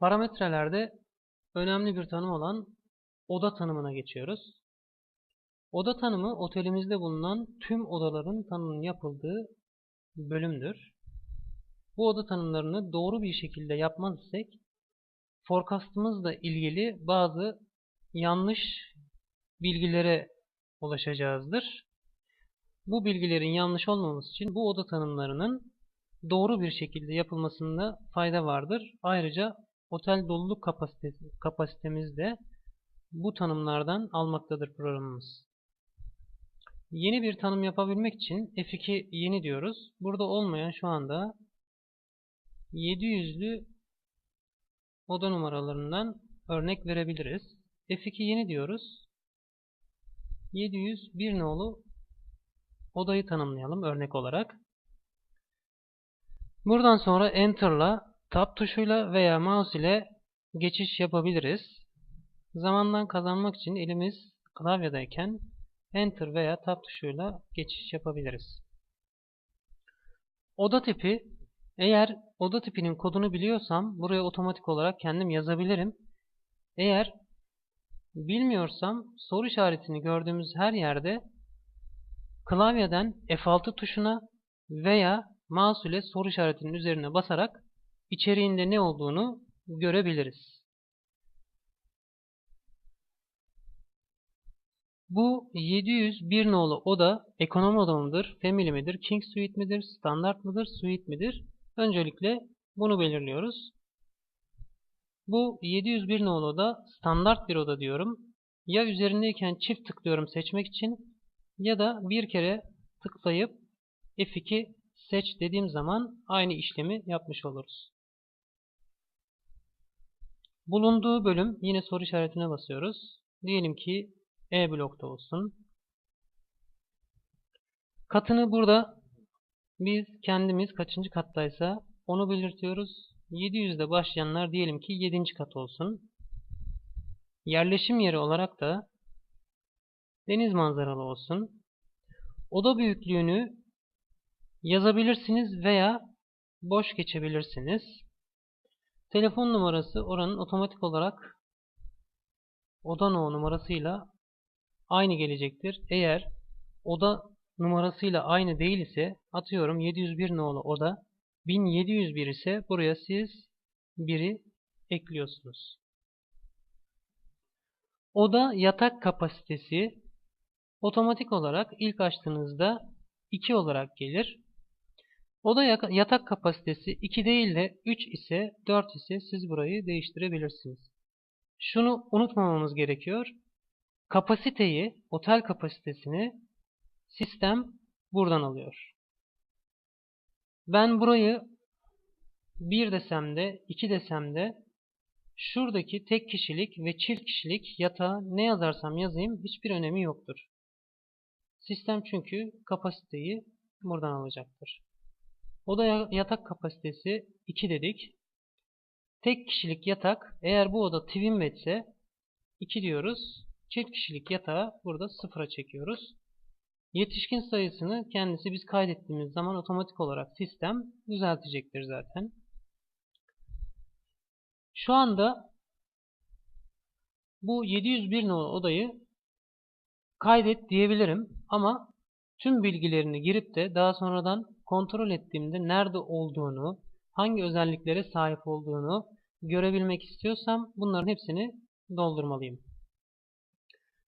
Parametrelerde önemli bir tanım olan oda tanımına geçiyoruz. Oda tanımı otelimizde bulunan tüm odaların tanımının yapıldığı bölümdür. Bu oda tanımlarını doğru bir şekilde yapmaz isek forecastımızla ilgili bazı yanlış bilgilere ulaşacağızdır. Bu bilgilerin yanlış olmaması için bu oda tanımlarının doğru bir şekilde yapılmasında fayda vardır. Ayrıca otel doluluk kapasitesi, kapasitemiz de bu tanımlardan almaktadır programımız. Yeni bir tanım yapabilmek için F2 yeni diyoruz. Burada olmayan şu anda 700'lü oda numaralarından örnek verebiliriz. F2 yeni diyoruz. 701 nolu odayı tanımlayalım örnek olarak. Buradan sonra Enter'la, Tab tuşuyla veya mouse ile geçiş yapabiliriz. Zamandan kazanmak için elimiz klavyedeyken Enter veya Tab tuşuyla geçiş yapabiliriz. Oda tipi eğer oda tipinin kodunu biliyorsam buraya otomatik olarak kendim yazabilirim. Eğer bilmiyorsam soru işaretini gördüğümüz her yerde klavyeden F6 tuşuna veya mouse ile soru işaretinin üzerine basarak içeriğinde ne olduğunu görebiliriz. Bu 701 nolu oda ekonomi oda mıdır, family midir, king suite midir, standart mıdır, suite midir? Öncelikle bunu belirliyoruz. Bu 701 nolu oda standart bir oda diyorum. Ya üzerindeyken çift tıklıyorum seçmek için ya da bir kere tıklayıp F2 seç dediğim zaman aynı işlemi yapmış oluruz. Bulunduğu bölüm yine soru işaretine basıyoruz. Diyelim ki E blokta olsun. Katını burada biz kendimiz kaçıncı kattaysa onu belirtiyoruz. 700'de başlayanlar diyelim ki 7. kat olsun. Yerleşim yeri olarak da deniz manzaralı olsun. Oda büyüklüğünü yazabilirsiniz veya boş geçebilirsiniz. Telefon numarası oranın otomatik olarak oda no numarasıyla aynı gelecektir. Eğer oda numarasıyla aynı değil ise atıyorum 701 nolu oda 1701 ise buraya siz biri ekliyorsunuz. Oda yatak kapasitesi otomatik olarak ilk açtığınızda 2 olarak gelir. Oda yatak kapasitesi 2 değil de 3 ise 4 ise siz burayı değiştirebilirsiniz. Şunu unutmamamız gerekiyor. Kapasiteyi, otel kapasitesini sistem buradan alıyor. Ben burayı 1 desem de 2 desem de şuradaki tek kişilik ve çift kişilik yatağa ne yazarsam yazayım hiçbir önemi yoktur. Sistem çünkü kapasiteyi buradan alacaktır. Oda yatak kapasitesi 2 dedik. Tek kişilik yatak eğer bu oda twin bed ise 2 diyoruz. Çift kişilik yatağı burada 0'a çekiyoruz. Yetişkin sayısını kendisi biz kaydettiğimiz zaman otomatik olarak sistem düzeltecektir zaten. Şu anda bu 701 nolu odayı kaydet diyebilirim ama tüm bilgilerini girip de daha sonradan kontrol ettiğimde nerede olduğunu, hangi özelliklere sahip olduğunu görebilmek istiyorsam bunların hepsini doldurmalıyım.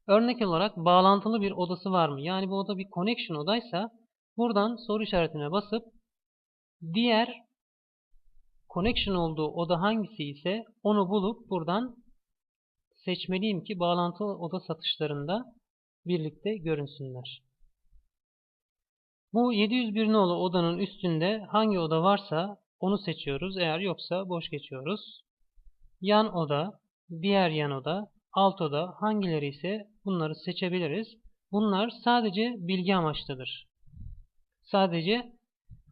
Örnek olarak bağlantılı bir odası var mı? Yani bu oda bir connection odaysa buradan soru işaretine basıp diğer connection olduğu oda hangisi ise onu bulup buradan seçmeliyim ki bağlantılı oda satışlarında birlikte görünsünler. Bu 701 nolu odanın üstünde hangi oda varsa onu seçiyoruz. Eğer yoksa boş geçiyoruz. Yan oda, diğer yan oda, alt oda hangileri ise bunları seçebiliriz. Bunlar sadece bilgi amaçlıdır. Sadece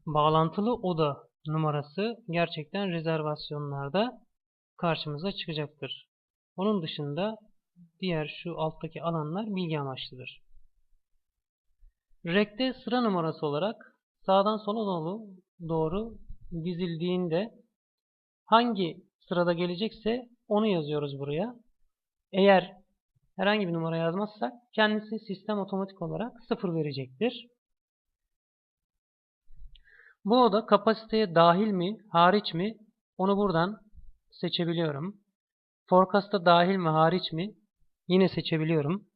bağlantılı oda numarası gerçekten rezervasyonlarda karşımıza çıkacaktır. Onun dışında diğer şu alttaki alanlar bilgi amaçlıdır. Rekte sıra numarası olarak sağdan sola doğru, doğru dizildiğinde hangi sırada gelecekse onu yazıyoruz buraya. Eğer herhangi bir numara yazmazsak kendisi sistem otomatik olarak 0 verecektir. Bu oda kapasiteye dahil mi, hariç mi onu buradan seçebiliyorum. Forecast'a dahil mi, hariç mi yine seçebiliyorum.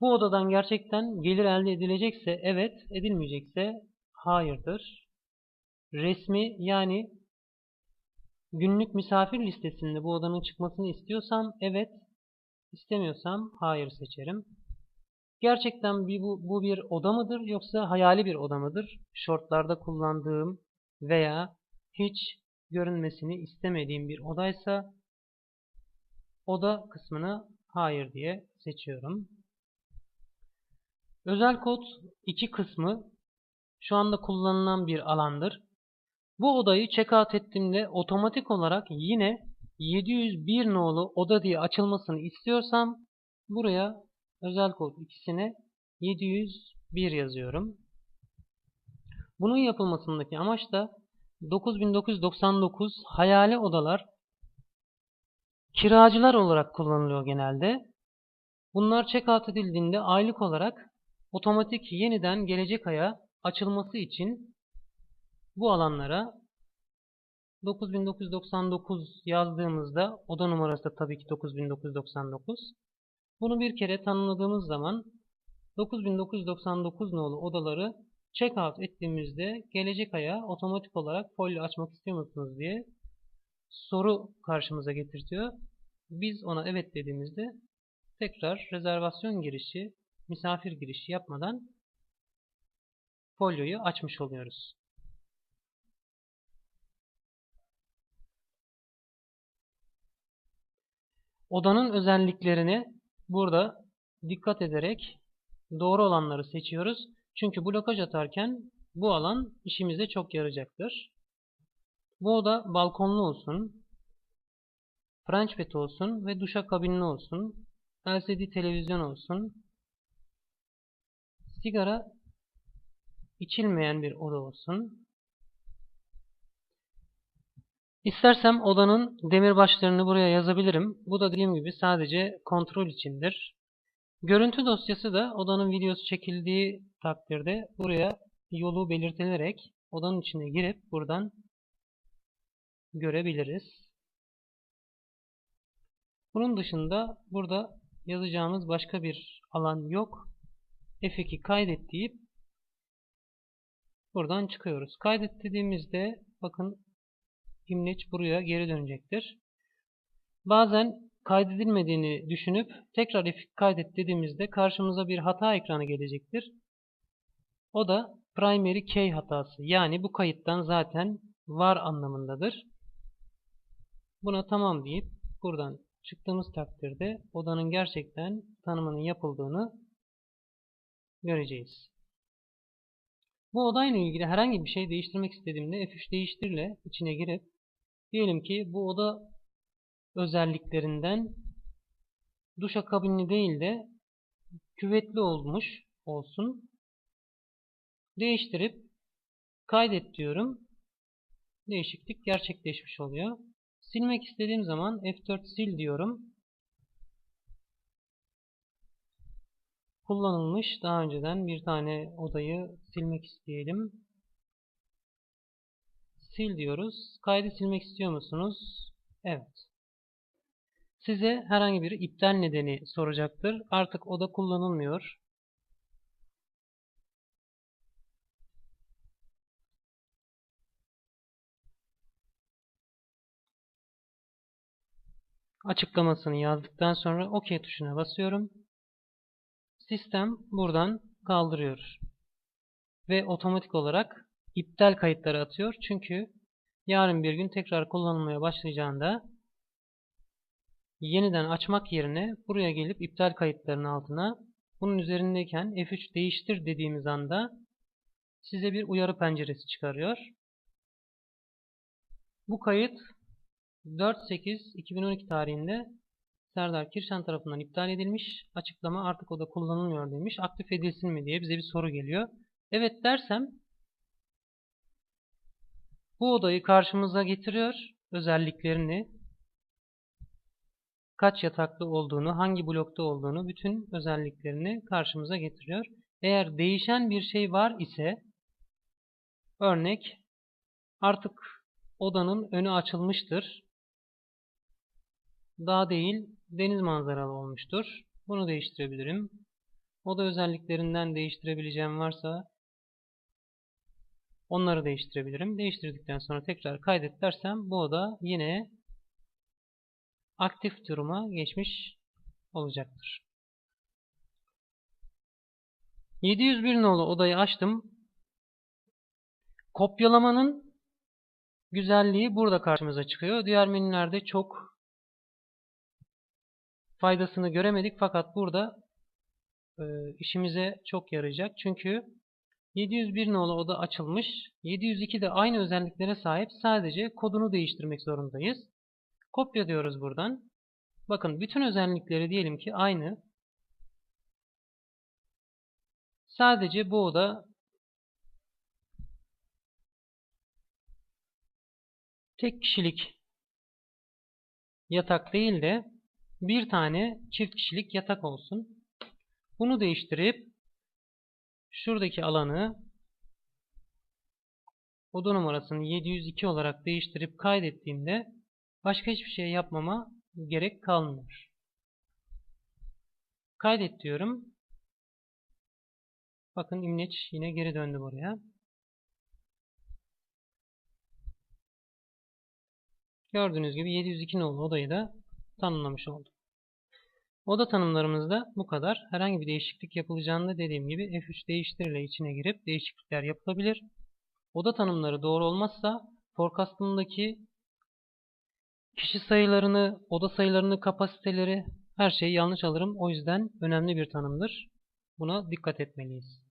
Bu odadan gerçekten gelir elde edilecekse evet, edilmeyecekse hayırdır. Resmi yani günlük misafir listesinde bu odanın çıkmasını istiyorsam evet, istemiyorsam hayır seçerim. Gerçekten bir, bu, bu bir oda mıdır yoksa hayali bir oda mıdır? Shortlarda kullandığım veya hiç görünmesini istemediğim bir odaysa oda kısmına hayır diye seçiyorum. Özel kod iki kısmı şu anda kullanılan bir alandır. Bu odayı checkout ettiğimde otomatik olarak yine 701 nolu oda diye açılmasını istiyorsam buraya özel kod ikisine 701 yazıyorum. Bunun yapılmasındaki amaç da 9999 hayali odalar kiracılar olarak kullanılıyor genelde. Bunlar checkout edildiğinde aylık olarak otomatik yeniden gelecek aya açılması için bu alanlara 9999 yazdığımızda oda numarası da tabii ki 9999. Bunu bir kere tanımladığımız zaman 9999 nolu odaları checkout ettiğimizde gelecek aya otomatik olarak folyo açmak istiyor musunuz diye soru karşımıza getirtiyor. Biz ona evet dediğimizde tekrar rezervasyon girişi, misafir girişi yapmadan folyoyu açmış oluyoruz. Odanın özelliklerini burada dikkat ederek doğru olanları seçiyoruz. Çünkü blokaj atarken bu alan işimize çok yarayacaktır. Bu oda balkonlu olsun, French bed olsun ve duşakabinli olsun, LCD televizyon olsun, sigara içilmeyen bir oda olsun. İstersem odanın demirbaşlarını buraya yazabilirim. Bu da dediğim gibi sadece kontrol içindir. Görüntü dosyası da odanın videosu çekildiği takdirde buraya yolu belirtilerek odanın içine girip buradan görebiliriz. Bunun dışında burada yazacağımız başka bir alan yok. F2 kaydet deyip buradan çıkıyoruz. Kaydet dediğimizde bakın imleç buraya geri dönecektir. Bazen kaydedilmediğini düşünüp tekrar F2 kaydet dediğimizde karşımıza bir hata ekranı gelecektir. O da primary key hatası. Yani bu kayıttan zaten var anlamındadır. Buna tamam deyip buradan çıktığımız takdirde odanın gerçekten tanımının yapıldığını göreceğiz. Bu odayla ilgili herhangi bir şey değiştirmek istediğimde F3 değiştirle içine girip diyelim ki bu oda özelliklerinden duşakabinli değil de küvetli olmuş olsun. Değiştirip kaydet diyorum. Değişiklik gerçekleşmiş oluyor. Silmek istediğim zaman F4 sil diyorum. Kullanılmış daha önceden bir tane odayı silmek isteyelim. Sil diyoruz. Kaydı silmek istiyor musunuz? Evet. Size herhangi bir iptal nedeni soracaktır. Artık oda kullanılmıyor. açıklamasını yazdıktan sonra OK tuşuna basıyorum. Sistem buradan kaldırıyor. Ve otomatik olarak iptal kayıtları atıyor. Çünkü yarın bir gün tekrar kullanılmaya başlayacağında yeniden açmak yerine buraya gelip iptal kayıtlarının altına bunun üzerindeyken F3 değiştir dediğimiz anda size bir uyarı penceresi çıkarıyor. Bu kayıt 4.8.2012 tarihinde Serdar Kirşan tarafından iptal edilmiş. Açıklama artık o da kullanılmıyor demiş. Aktif edilsin mi diye bize bir soru geliyor. Evet dersem bu odayı karşımıza getiriyor özelliklerini, kaç yataklı olduğunu, hangi blokta olduğunu, bütün özelliklerini karşımıza getiriyor. Eğer değişen bir şey var ise, örnek, artık odanın önü açılmıştır. Dağ değil, deniz manzaralı olmuştur. Bunu değiştirebilirim. Oda özelliklerinden değiştirebileceğim varsa onları değiştirebilirim. Değiştirdikten sonra tekrar kaydet dersem bu oda yine aktif duruma geçmiş olacaktır. 701 nolu odayı açtım. Kopyalamanın güzelliği burada karşımıza çıkıyor. Diğer menülerde çok faydasını göremedik fakat burada e, işimize çok yarayacak. Çünkü 701 nolu oda açılmış. 702 de aynı özelliklere sahip. Sadece kodunu değiştirmek zorundayız. Kopya diyoruz buradan. Bakın bütün özellikleri diyelim ki aynı. Sadece bu oda tek kişilik yatak değil de bir tane çift kişilik yatak olsun. Bunu değiştirip şuradaki alanı oda numarasını 702 olarak değiştirip kaydettiğimde başka hiçbir şey yapmama gerek kalmıyor. Kaydet diyorum. Bakın imleç yine geri döndü buraya. Gördüğünüz gibi 702 nolu odayı da tanımlamış oldum. Oda tanımlarımızda bu kadar. Herhangi bir değişiklik yapılacağında dediğim gibi F3 değiştir içine girip değişiklikler yapılabilir. Oda tanımları doğru olmazsa forecast'ındaki kişi sayılarını, oda sayılarını, kapasiteleri her şeyi yanlış alırım. O yüzden önemli bir tanımdır. Buna dikkat etmeliyiz.